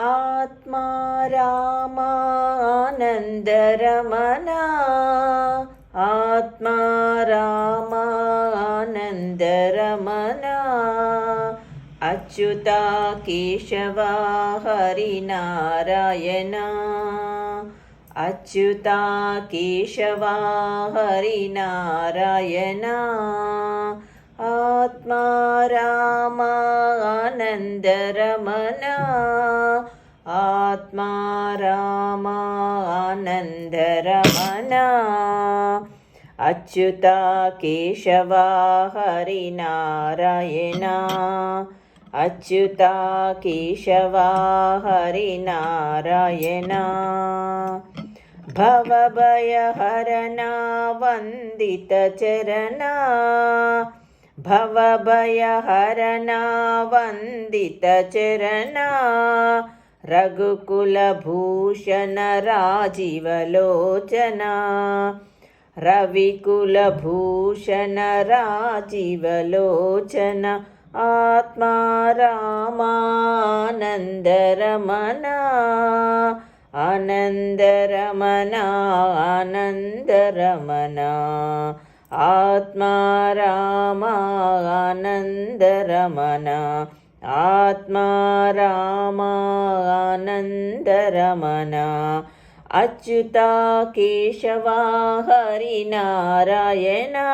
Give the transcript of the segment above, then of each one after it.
आत्मा रामानन्दरमना आत्मा रामानन्दरमना अच्युता केशवा हरिनारायणा अच्युता केशवा हरिनारायणा आत्मा रामानन्दरमना आत्मा रामानन्दरमना अच्युता केशवा हरिनारायणा। अच्युता केशवा हरिनारायणा। भवभयहरणा वन्दितचरणा भवभयहरणा वन्दितचरणा रघुकुलभूषण राजीवलोचना रविकुलभूषण राजीवलोचन आत्मा रामानन्दरमना आनन्दरमना आनन्दरमना आत्मा रामानन्दरमना आत्मा रामानन्दरमना अच्युता केशवा हरिनारायणा।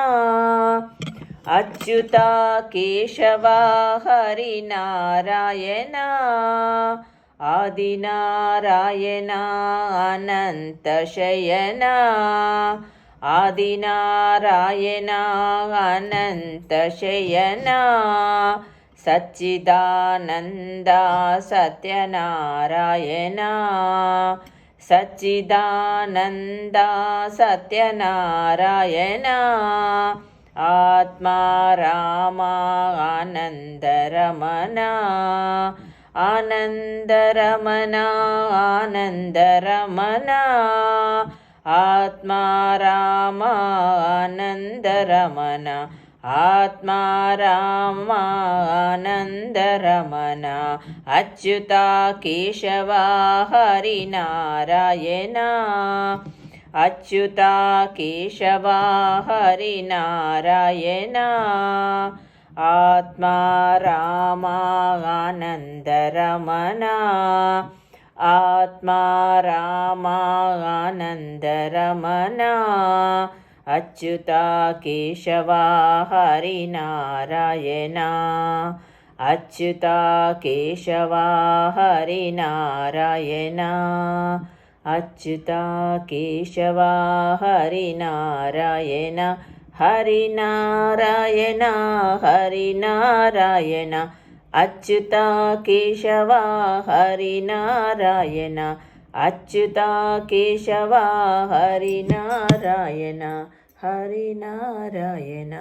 अच्युता केशवा हरिनारायणा। आदिनारायणा अनन्तशयना आदिनारायणा अनन्तशयना सच्चिदानन्दा सत्यनारायणा सच्चिदानन्दा सत्यनारायणा आत्मा रामा आनन्दरमना आनन्दरमना आनन्दरमना आत्मा रामानन्दरमना आत्मा रामानन्दरमना अच्युता केशवा हरिनारायणा अच्युता केशवा हरिनारायणा आत्मा रामानन्दरमना आत्मा रामानन्दरमना अच्युता केशवा हरिनारायणा अच्युता केशवा हरिनारायणा अच्युता केशवा हरिनारायण हरिनारायण हरिनारायण अच्युता केशवा हरिनारायण। अच्युता केशवा हरिनारायण। हरिनारायण।